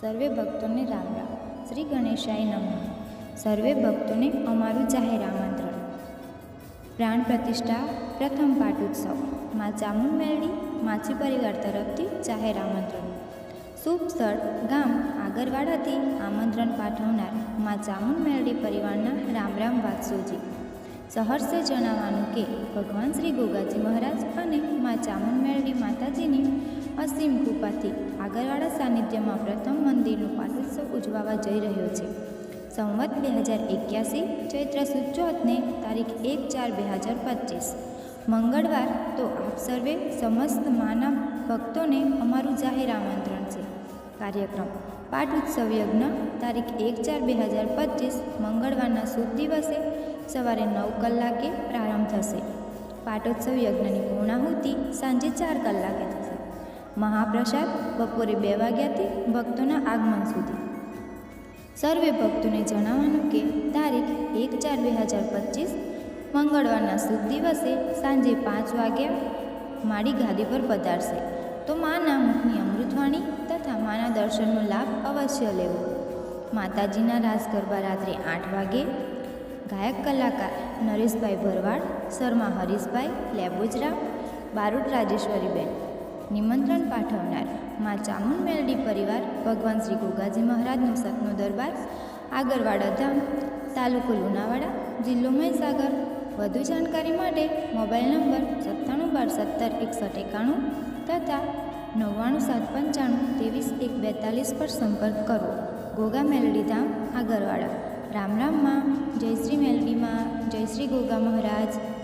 સર્વે ભક્તોને રામ રામ. શ્રી ગણેશાય નમઃ. સર્વે ભક્તોને અમારું જાહેર આમંત્રણ. પ્રાણ પ્રતિષ્ઠા પ્રથમ પાટોત્સવમાં ચામુન મેળવી માછી પરિવાર તરફથી જાહેર આમંત્રણ. શુભ સ્થળ, ગામ, આગરવાડાથી આમંત્રણ પાઠવનારમાં ચામુન મેળવી પરિવારના રામ રામ વાત્સોજી. સહર્ષે જણાવવાનું કે ભગવાન શ્રી ગોગાજી મહારાજ અને માં ચામુન મેળવી માતાજીની અસીમ કૃપાથી આગરવાડા સાનિધ્યમાં પ્રથમ મંદિરનો પાટોત્સવ ઉજવાવા જઈ રહ્યો છે. સંવત બે હજાર એક્યાસી ચૈત્ર સુદ ચોથને તારીખ એક ચાર બે હજાર પચીસ. મંગળવાર તો આપ સર્વે સમસ્ત માનવ ભક્તોને અમારું જાહેર આમંત્રણ છે. કાર્યક્રમ પાઠ ઉત્સવ યજ્ઞ તારીખ એક ચાર બે હજાર પચીસ મંગળવારના શુભ દિવસે સવારે નવ કલાકે પ્રારંભ થશે. પાટોત્સવ યજ્ઞની પૂર્ણાહુતિ સાંજે ચાર કલાકે થશે. મહાપ્રસાદ બપોરે બે વાગ્યાથી ભક્તોના આગમન સુધી. સર્વે ભક્તોને જણાવવાનું કે તારીખ એક ચાર બે હજાર પચીસ, મંગળવારના શુભ દિવસે સાંજે પાંચ વાગ્યા માળી ગાદી પર પધારશે. તો માના મુખની અમૃતવાણી તથા માના દર્શનનો લાભ અવશ્ય લેવો. માતાજીના રાસ ગરબા રાત્રે આઠ વાગે, ગાયક કલાકાર નરેશભાઈ ભરવાડ, શર્મા હરીશભાઈ લેબોજરા બારોટ રાજેશ્વરીબેન. નિમંત્રણ પાઠવનારમાં ચામુંડ મેલડી પરિવાર ભગવાન શ્રી ગોગાજી મહારાજનો સતનો દરબાર, આગરવાડા ધામ, તાલુકો લુણાવાડા, જિલ્લો મહીસાગર. વધુ જાણકારી માટે મોબાઈલ નંબર સત્તાણું બાર સત્તર એકસઠ એકાણું તથા નવ્વાણું સાત પંચાણું ત્રેવીસ એક બેતાલીસ પર સંપર્ક કરો. ગોગા મેલડી ધામ, આગરવાડા. રામ રામમાં જય શ્રી મેલડીમાં જય શ્રી ગોગા મહારાજ.